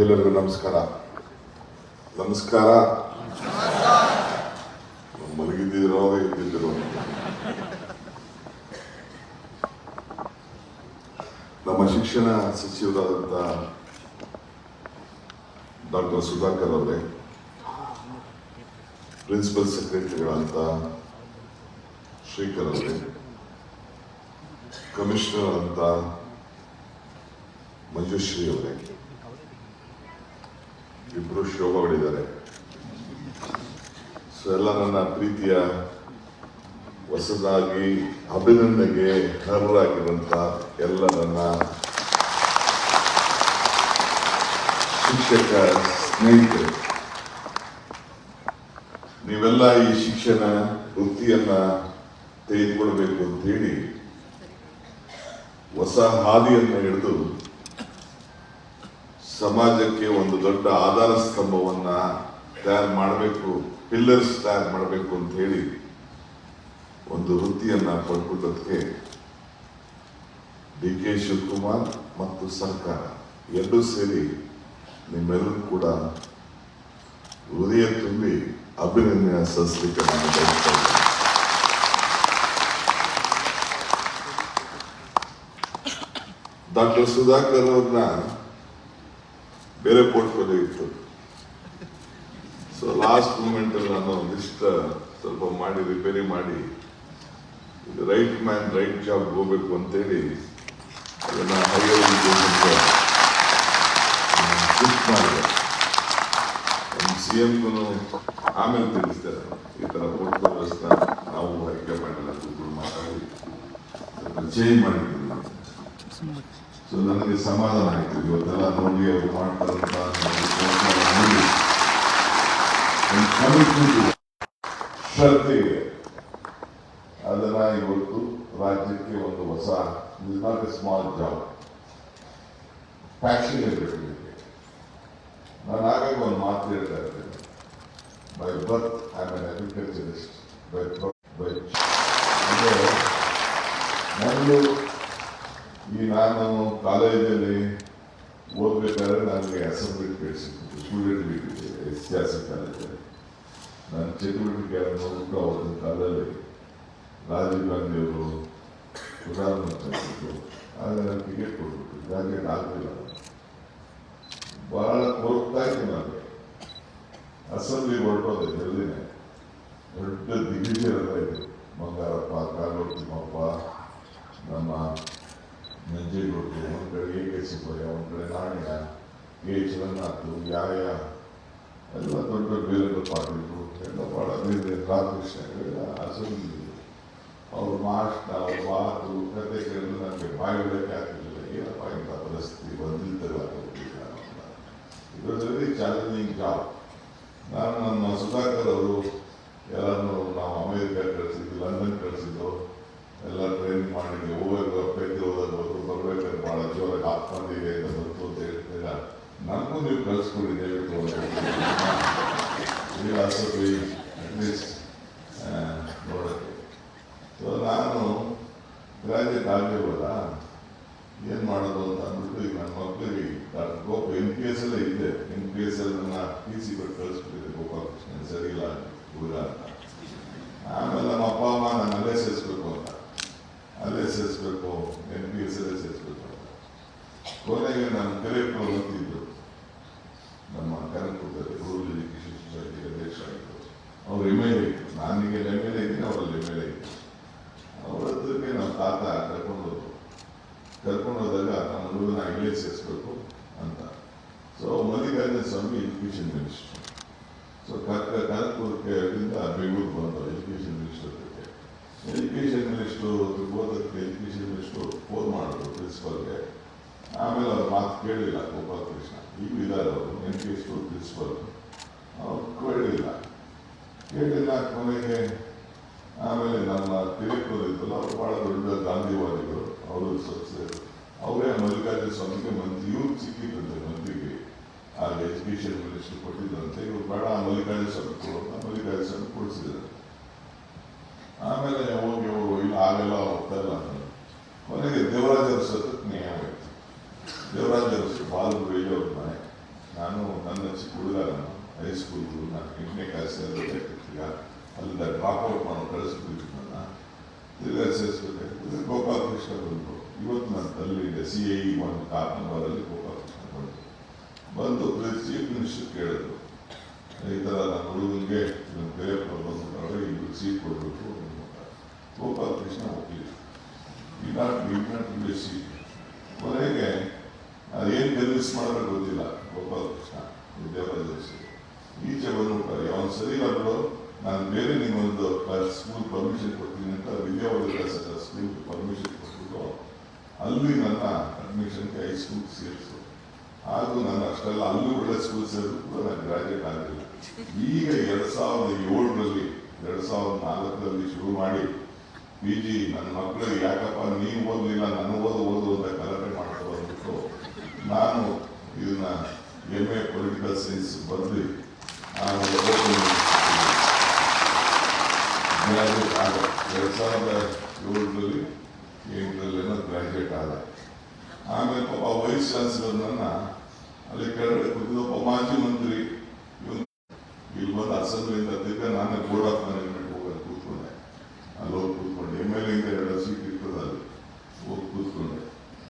ಎಲ್ಲರಿಗೂ ನಮಸ್ಕಾರ. ನಮಸ್ಕಾರ. ಮಲಗಿದ್ದಿರೋ ಇದ್ದಿದ್ರು ನಮ್ಮ ಶಿಕ್ಷಣ ಸಚಿವರಾದಂಥ ಡಾಕ್ಟರ್ ಸುಧಾಕರ್ ಅವರೇ, ಪ್ರಿನ್ಸಿಪಲ್ ಸೆಕ್ರೆಟರಿಗಳಂತ ಶ್ರೀಕರ್ ಅವರೇ, ಕಮಿಷನರ್ ಅಂತ ಮಂಜುಶ್ರೀ ಅವರೇ ಇಬ್ರು ಶೋಭಗಳಿದ್ದಾರೆ ಸೊ ಎಲ್ಲ ನನ್ನ ಪ್ರೀತಿಯ ಹೊಸದಾಗಿ ಅಭಿನಂದನೆಗೆ ಅರ್ಹರಾಗಿರುವಂಥ ಎಲ್ಲ ನನ್ನ ಶಿಕ್ಷಕ ಸ್ನೇಹಿತರು. ನೀವೆಲ್ಲ ಈ ಶಿಕ್ಷಣ ವೃತ್ತಿಯನ್ನ ತೆಗೆದುಕೊಳ್ಬೇಕು ಅಂತ ಹೇಳಿ ಹೊಸ ಹಾದಿಯನ್ನು ಹಿಡಿದು ಸಮಾಜಕ್ಕೆ ಒಂದು ದೊಡ್ಡ ಆಧಾರ ಸ್ತಂಭವನ್ನ ತಯಾರು ಮಾಡಬೇಕು ಪಿಲ್ಲರ್ಸ್ ತಯಾರು ಮಾಡಬೇಕು ಅಂತ ಹೇಳಿ ಒಂದು ವೃತ್ತಿಯನ್ನ ಪಡ್ಕೊಳ್ಳೋದಕ್ಕೆ ಡಿ ಕೆ ಶಿವಕುಮಾರ್ ಮತ್ತು ಸರ್ಕಾರ ಎರಡೂ ಸೇರಿ ನಿಮ್ಮೆಲ್ಲರೂ ಕೂಡ ಹೃದಯ ತುಂಬಿ ಅಭಿನಂದನೆ ಸಲ್ಲಿಸಲಿಕ್ಕೆ ನಾನು ಬಯಸ್ತಾ ಇದ್ದೇನೆ. ಡಾಕ್ಟರ್ ಸುಧಾಕರ್ ಅವ್ರನ್ನ ಬೇರೆ ಪೋರ್ಟ್ಫೋಲಿಯೋ ಇತ್ತು. ಸೊ ಲಾಸ್ಟ್ ಮೂಮೆಂಟ್ ಅಲ್ಲಿ ನಾನು ಲಿಸ್ಟ್ ಸ್ವಲ್ಪ ಮಾಡಿ ರಿಪೇರಿ ಮಾಡಿ ರೈಟ್ ಮ್ಯಾನ್ ರೈಟ್ ಜಾಬ್ ಹೋಗ್ಬೇಕು ಅಂತೇಳಿ ಹೇಳಿ ಹೈಯರ್ ಎಜುಕೇಷನ್ಗೆ ಶಿಫ್ಟ್ ಮಾಡಿದೆ. ನಮ್ಮ ಸಿ ಎಂಗೂ ಆಮೇಲೆ ತಿಳಿಸ್ತಾರೆ ಈ ಥರ ಪೋರ್ಟ್ಫೋಲಿಯೋಸ್ನ ನಾವು ಆಯ್ಕೆ ಮಾಡಿಲ್ಲ ಮಾತಾಡಿ ಚೇಂಜ್ ಮಾಡಿದ್ದೀವಿ ಸೊ ನನಗೆ ಸಮಾಧಾನ ಆಯಿತು. ಇವತ್ತೆಲ್ಲ ನೋಡಿ ಅವರು ಮಾಡ್ತಾರಂತ. ಶ್ರದ್ಧೆ ಇದೆ. ಅದನ್ನ ಇವತ್ತು ರಾಜ್ಯಕ್ಕೆ ಒಂದು ಹೊಸ ಎ ಸ್ಮಾಲ್ ಜಾಬ್ ಪ್ಯಾಕ್ಷನ್ ಇರಬೇಕು. ನಾನು ಆಗಾಗ ಒಂದು ಮಾತು ಹೇಳ್ತಾ ಇರ್ತೇನೆ. By birth I am agriculturist by by ಅಂದರೆ ನಾನು ನಾನು ಕಾಲೇಜಲ್ಲಿ ಓದ್ಬೇಕಾದ್ರೆ ನನಗೆ ಅಸೆಂಬ್ಲಿ ಪೇಡ್ ಸಿಕ್ಕಿತ್ತು ಸ್ಟೂಡೆಂಟ್ ಲೀಗ್ ನಾನು ಎಸ್ ಸಿ ಆರ್ ಸಿ ಕಾಲೇಜಲ್ಲಿ ನನ್ನ ಚಟುವಟಿಕೆಯನ್ನು ನೋಡಿಬಿಟ್ಟು ಅವತ್ತಿನ ಕಾಲದಲ್ಲಿ ರಾಜೀವ್ ಗಾಂಧಿ ಅವರು ಪ್ರಧಾನಮಂತ್ರಿ ಆಗಿದ್ರು ಆಗ ನನಗೆ ಟಿಕೆಟ್ ಕೊಟ್ಬಿಟ್ಟು ಗ್ರಾಜುಯೇಟ್ ಆಗಲಿಲ್ಲ. ಭಾಳ ಕೊರಗ್ತಾ ಇತ್ತು ನನಗೆ ಅಸೆಂಬ್ಲಿ ಹೊರಟೋದೆ ಜಲ್ದಿನೇ. ದೊಡ್ಡ ದಿಗ್ಗಜರೆಲ್ಲ ಇದೆ. ಬಂಗಾರಪ್ಪ ಕಾಗೋಡು ತಿಮ್ಮಪ್ಪ ನಮ್ಮ ನಂಜೇಗೌಡರು ಒಂದು ಕಡೆ ಎ ಕೆ ಸುಬ್ಬಯ್ಯ ಒಂದು ಕಡೆ ನಾಣ್ಯ ಎ ಚಿರಂನಾಥ್ ಯಾಯ ಎಲ್ಲ ದೊಡ್ಡ ದೊಡ್ಡ ವೀರೇಂದ್ರ ಪಾಟೀಲ್ರು ಎಲ್ಲ ಭಾಳ ಬೇರೆ ರಾಮಕೃಷ್ಣ ಇವೆಲ್ಲ ಅಸೆಂಬ್ಲಿ ಅವ್ರ ಮಾಷ್ಟ ಅವ್ರ ಮಾತು ಕೇಳಿದ್ರೆ ನನಗೆ ಬಾಯಿ ಆಗ್ತಿರಲಿಲ್ಲ ಏನಪ್ಪ ಇಂಥ ಪರಿಸ್ಥಿತಿ ಬಂದಿದ್ದಲ್ಲ ಇದರಲ್ಲಿ ಚಾಲೆಂಜಿಂಗ್ ಜಾಬ್ ನಾನು ನಮ್ಮ ಸುಧಾಕರ್ ಅವರು ಎಲ್ಲರನ್ನು ನಾವು ಅಮೇರಿಕಾ ಕಳಿಸಿದ್ದು ಲಂಡನ್ ಕಳಿಸಿದ್ದು ಎಲ್ಲ ಸೊ ನಾನು ಗ್ರಾಜುಯೇಟ್ ಹೋದ ಏನು ಮಾಡೋದು ಅಂತ ಅಂದ್ಬಿಟ್ಟು ಈಗ ನನ್ನ ಮಕ್ಕಳಿಗೆ ಗೋಪ ಎನ್ ಪಿ ಎಸ್ ಅಲ್ಲೇ ಇದ್ದೆ ಎನ್ ಪಿ ಎಸ್ ಅಲ್ಲಿ ನನ್ನ ಪಿ ಸಿ ಕೊಟ್ಟು ಕಳಿಸ್ಬಿಟ್ಟಿದ್ದೆ ಗೋಪಾಲಕೃಷ್ಣ ಸರಿ ಇಲ್ಲ ಅಂತ. ಆಮೇಲೆ ನಮ್ಮ ಅಪ್ಪ, ಅಮ್ಮ ನಾನು ಅಲ್ಲೇ ಸೇರಿಸ್ಬೇಕು ಅಂತ. ಅಲ್ಲೇ ಸೇರಿಸ್ಬೇಕು, ಎನ್ ಪಿ ಎಸ್ ಅಲ್ಲೇ ಸೇರಿಸ್ಬೇಕು ಅಂತ. ಕೊನೆಗೆ ನಾನು ಕರೆಕ್ಟ್ ಓದ್ತಿದ್ದು ನಮ್ಮ ಕನಕಪುರದಲ್ಲಿ ರೂರಲ್ ಎಜುಕೇಶನ್ ಸೊಸೈಟಿ ಅಧ್ಯಕ್ಷರಾಗಿದ್ದರು ಅವ್ರು ಎಂ ಎಲ್ ಎ ಇತ್ತು ನಾನೀಗ ಎಂ ಎಲ್ ಎ ಇದ್ದೀನಿ ಅವರಲ್ಲಿ ಎಂ ಎಲ್ ಎ ಇತ್ತು ಅವ್ರ ಹತ್ರಕ್ಕೆ ನಮ್ಮ ತಾತ ಕರ್ಕೊಂಡು ಹೋದ್ರು ಕರ್ಕೊಂಡು ಹೋದಾಗ ನಮ್ಮ ಹುಡುಗನ ಸೇರಿಸ್ಬೇಕು ಅಂತ. So Mallikarjuna Swamy education minister so ಕಾನ್ಪುರಕ್ಕೆ ಅಲ್ಲಿಂದ ಬೆಂಗಳೂರು ಬಂದರು ಎಜುಕೇಶನ್ ಮಿನಿಸ್ಟರ್ ಜೊತೆ ಎಜುಕೇಶನ್ ಮಿನಿಸ್ಟ್ರು ಹೋದಕ್ಕೆ ಎಜುಕೇಶನ್ ಮಿನಿಸ್ಟ್ರು ಫೋನ್ ಮಾಡಿದ್ರು ಪ್ರಿನ್ಸಿಪಲ್ಗೆ ಆಮೇಲೆ ಅವ್ರ ಮಾತು ಕೇಳಿಲ್ಲ ಗೋಪಾಲಕೃಷ್ಣ. ಈಗ ಇದ್ದಾರೆ ಅವರು ಎನ್ ಪಿ ಎಸ್ ಪ್ರಿನ್ಸಿಪಲ್ ಅವ್ರು ಕೇಳಿಲ್ಲ. ಕೇಳಿಲ್ಲ ಕೊನೆಗೆ, ಆಮೇಲೆ ನಮ್ಮ ತಿರುಪೂರ್ ಇದ್ದಲ್ಲ ಅವರು ಭಾಳ ದೊಡ್ಡ ಗಾಂಧಿವಾದಿಗಳು. ಅವರು ಸದಸ್ಯರು ಅವರೇ ಮಲ್ಲಿಕಾರ್ಜುನ ಸ್ವಾಮಿಗೆ ಮಂತ್ರಿಯೂ ಸಿಕ್ಕಿದಂತೆ ಮಂತ್ರಿಗೆ ಆಗ ಎಜುಕೇಶನ್ ಮಿನಿಸ್ಟರ್ ಕೊಟ್ಟಿದ್ದಂತೆ ಇವ್ರು ಬೇಡ ಮಲ್ಲಿಕಾರ್ಜುನ ಸ್ವಾಮಿ ಕೊಡೋದು ಮಲ್ಲಿಕಾರ್ಜುನ ಸ್ವಾಮಿ ಕೊಡಿಸಿದ್ದಾರೆ. ಆಮೇಲೆ ಹೋಗಿ ಅವರು, ಇಲ್ಲ ಆಗಲ್ಲ ಹೋಗ್ತಾ ಇಲ್ಲ ಅಂದ್ರು. ಕೊನೆಗೆ ದೇವರಾಜ ಅರಸು ನ್ಯಾಯ ಆಯಿತು ದೇವರಾಜ ಅರಸು ಅವ್ರ ಮನೆ. ಚಿಕ್ಕ ಹುಡುಗ ನಾನು ಹೈಸ್ಕೂಲ್ ನಾನು ಎಂಟನೇ ಕ್ಲಾಸ್ ಈಗ. ಅಲ್ಲಿಂದ ಡ್ರಾಪ್ ಔಟ್ ಮಾಡೋ ಕಳಿಸ್ಬಿಟ್ಟು ನನ್ನ ತಿರ್ಗಾ ಸೇರಿಸ್ಬೇಕಾಗ್ತದೆ ಗೋಪಾಲ್ ಕೃಷ್ಣ ಬಂತು ಇವತ್ತು ನನ್ನ ತಲ್ಲಿದೆ ಸಿ ಐ ಒಂದು ಕಾರ್ ನಂಬರಲ್ಲಿ ಗೋಪಾಲ ಕೃಷ್ಣ ಬಂತು ಬಂದು ಚೀಫ್ ಮಿನಿಸ್ಟರ್ ಕೇಳಿದ್ರು ಈ ಥರ ನನ್ನ ಹುಡುಗನಿಗೆ ನನ್ನ ಬೇರೆ ಬಂದು ಇಬ್ಬರು ಸೀಟ್ ಕೊಡಬೇಕು ಗೋಪಾಲ ಕೃಷ್ಣ ಒಪ್ಪಲಿಲ್ಲ ಈ ನಾಟ್ ಈ ನಾಟ್ ಸೀಟ್ ಕೊನೆಗೆ ಅದೇನು ಕನ್ವಿನ್ಸ್ ಮಾಡೋಕೆ ಗೊತ್ತಿಲ್ಲ ಗೋಪಾಲ ಕೃಷ್ಣ ವಿದ್ಯಾಭ್ಯಾಸ ಈಚೆ ಬಂದ್ಬಿಟ್ಟ ಅವನು ಸರಿ ಇಲ್ಲಗಳು ನಾನು ಬೇರೆ ನಿಮ್ಮೊಂದು ಸ್ಕೂಲ್ ಪರ್ಮಿಷನ್ ಕೊಡ್ತೀನಿ ವಿದ್ಯಾವರ್ಧಕ ಸ್ಕೂಲ್ ಪರ್ಮಿಷನ್ ಕೊಟ್ಬಿಟ್ಟು ಅಲ್ಲಿ ನನ್ನ ಅಡ್ಮಿಷನ್ಗೆ ಹೈಸ್ಕೂಲ್ ಸೇರಿಸು ಹಾಗೂ ನಾನು ಅಷ್ಟೆಲ್ಲ ಅಲ್ಲೂ ಒಳ್ಳೆ ಸ್ಕೂಲ್ ಸೇರಿದ್ರು ಕೂಡ ನಾನು ಗ್ರಾಜುಯೇಟ್ ಆಗಲಿಲ್ಲ ಈಗ ಎರಡು ಸಾವಿರದ ಏಳರಲ್ಲಿ ಎರಡು ಸಾವಿರದ ನಾಲ್ಕರಲ್ಲಿ ಶುರು ಮಾಡಿ ಪಿ ಜಿ ನನ್ನ ಮಕ್ಕಳಿಗೆ ಯಾಕಪ್ಪ ನೀನು ಓದಲಿಲ್ಲ ನಾನು ಓದು ಓದು ಅಂತ ಗಲಾಟೆ ಮಾಡ್ಕೊಂಡು ನಾನು ಇದನ್ನ ಎಂ ಎ ಪೊಲಿಟಿಕಲ್ ಸೈನ್ಸ್ ಬರೆದು ಆಮೇಲೆ ಗ್ರಾಜುಯೇಟ್ ಆದ ಎರಡು ಸಾವಿರದ ಏಳರಲ್ಲಿ ಎಂಟರಲ್ಲೇನೋ ಗ್ರಾಜುಯೇಟ್ ಆದ. ಆಮೇಲೆ ಪಾಪ ವೈಸ್ ಚಾನ್ಸಲರ್ನ ಅಲ್ಲಿ ಕೆಳಗಡೆ